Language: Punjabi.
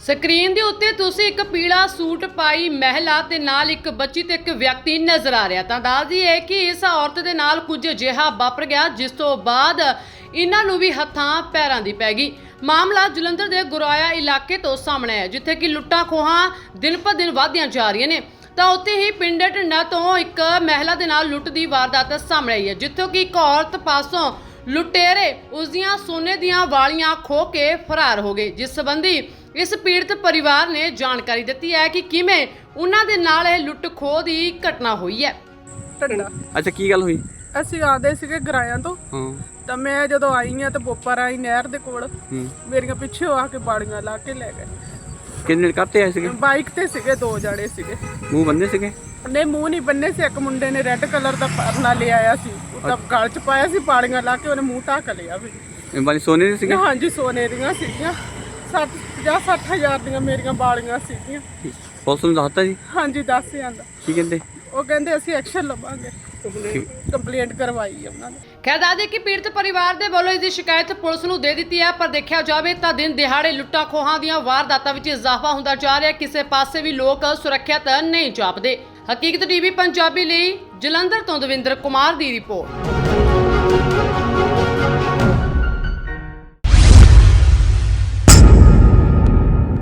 ਸਕਰੀਨ ਦੇ ਉੱਤੇ ਤੁਸੀਂ ਇੱਕ ਪੀਲਾ ਸੂਟ ਪਾਈ ਮਹਿਲਾ ਤੇ ਨਾਲ ਇੱਕ ਬੱਚੀ ਤੇ ਇੱਕ ਵਿਅਕਤੀ ਨਜ਼ਰ ਆ ਰਿਹਾ। ਤਾਂ ਦੱਸਦੀ ਹੈ ਕਿ ਇਸ ਔਰਤ ਦੇ ਨਾਲ ਕੁਝ ਅਜਿਹਾ ਵਾਪਰ ਗਿਆ, ਜਿਸ ਤੋਂ ਬਾਅਦ ਇਹਨਾਂ ਨੂੰ ਵੀ ਹੱਥਾਂ ਪੈਰਾਂ ਦੀ ਪੈ ਗਈ। ਮਾਮਲਾ ਜਲੰਧਰ ਦੇ ਗੁਰਾਇਆ ਇਲਾਕੇ ਤੋਂ ਸਾਹਮਣੇ ਆਇਆ, ਜਿੱਥੇ ਕਿ ਲੁੱਟਾਂ ਖੋਹਾਂ ਦਿਨ ਪਰ ਦਿਨ ਵਧਦੀਆਂ ਜਾ ਰਹੀਆਂ ਨੇ। ਤਾਂ ਉੱਥੇ ਹੀ ਪਿੰਡ ਟੰਡਾ ਤੋਂ ਇੱਕ ਮਹਿਲਾ ਦੇ ਨਾਲ ਲੁੱਟ ਦੀ ਵਾਰਦਾਤ ਸਾਹਮਣੇ ਆਈ ਹੈ, ਜਿੱਥੋਂ ਕਿ ਇੱਕ ਔਰਤ ਪਾਸੋਂ ਲੁਟੇਰੇ ਉਸ ਦੀਆਂ ਸੋਨੇ ਦੀਆਂ ਵਾਲੀਆਂ ਖੋ ਕੇ ਫਰਾਰ ਹੋ ਗਏ ਜਿਸ ਸੰਬੰਧੀ ਇਸ ਪੀੜਤ ਪਰਿਵਾਰ ਨੇ ਜਾਣਕਾਰੀ ਦਿੱਤੀ ਹੈ ਕਿ ਕਿਵੇਂ ਉਹਨਾਂ ਦੇ ਨਾਲ ਇਹ ਲੁੱਟ ਖੋਹ ਦੀ ਘਟਨਾ ਹੋਈ ਹੈ। ਢੰਡਾ ਅੱਛਾ ਕੀ ਗੱਲ ਹੋਈ? ਅਸੀਂ ਆਦੇ ਸੀਗੇ ਗਰਾਇਆਂ ਤੋਂ। ਹਾਂ। ਤਾਂ ਮੈਂ ਜਦੋਂ ਆਈ ਆ ਤਾਂ ਬੋਪਰ ਆਈ ਨਹਿਰ ਦੇ ਕੋਲ ਹੂੰ। ਮੇਰੀਆਂ ਪਿੱਛੇ ਆ ਕੇ ਬਾੜੀਆਂ ਲਾ ਕੇ ਲੈ ਗਏ। ਕਿੰਨੇ ਕਰਤੇ ਆਏ ਸੀਗੇ? ਬਾਈਕ ਤੇ ਸੀਗੇ ਦੋ ਜਣੇ ਸੀਗੇ। ਮੂੰਹ ਬੰਦੇ ਸੀਗੇ? ਨੇ ਮੂੰਹ ਨਹੀਂ ਬੰਨੇ ਸੀ ਇੱਕ ਮੁੰਡੇ ਨੇ ਰੈੱਡ ਕਲਰ ਦਾ ਪਰਨਾ ਲੈ ਆਇਆ ਸੀ। ਉਹ ਤਾਂ ਗਲ ਚ ਪਾਇਆ ਸੀ ਬਾੜੀਆਂ ਲਾ ਕੇ ਉਹਨੇ ਮੂੰਹ ਢੱਕ ਲਿਆ ਵੀ। ਇਹ ਵਾਲੀ ਸੋਨੇ ਦੇ ਸੀਗੇ? ਹਾਂਜੀ ਸੋਨੇ ਦੀਆਂ ਸੀਗੀਆਂ। 60 50 60 ਹਜ਼ਾਰ ਦੀਆਂ ਮੇਰੀਆਂ ਬਾੜੀਆਂ ਸੀਗੀਆਂ। ਪੁਲਿਸ ਨੂੰ ਦੱਸਤਾ ਜੀ? ਹਾਂਜੀ ਦੱਸ ਜਾਂਦਾ ਕੀ ਕਹਿੰਦੇ? ਉਹ ਕਹਿੰਦੇ ਅਸੀਂ ਐਕਸ਼ਨ ਲਵਾਂਗੇ। ਕੰਪਲੇਂਟ ਕਰਵਾਈ ਆ ਉਹਨਾਂ ਨੇ। ਖੈਰ ਦੱਸਦੇ ਕਿ ਪੀੜਤ ਪਰਿਵਾਰ ਦੇ ਵੱਲੋਂ ਇਸ ਦੀ ਸ਼ਿਕਾਇਤ ਪੁਲਿਸ ਨੂੰ ਦੇ ਦਿੱਤੀ ਹੈ, ਪਰ ਦੇਖਿਆ ਜਾਵੇ ਤਾਂ ਦਿਨ ਦਿਹਾੜੇ ਲੁੱਟਾਂ ਖੋਹਾਂ ਦੀਆਂ ਵਾਰਦਾਤਾਂ ਵਿੱਚ ਇਜ਼ਾਫਾ ਹੁੰਦਾ ਜਾ ਰਿਹਾ ਕਿਸੇ ਪਾਸੇ ਵੀ ਲੋਕ ਸੁਰੱਖਿਅਤ ਨਹੀਂ ਜਾਪਦੇ। ਹਕੀਕਤ ਟੀਵੀ ਪੰਜਾਬੀ ਲਈ ਜਲੰਧਰ ਤੋਂ ਦਵਿੰਦਰ ਕੁਮਾਰ ਦੀ ਰਿਪੋਰਟ।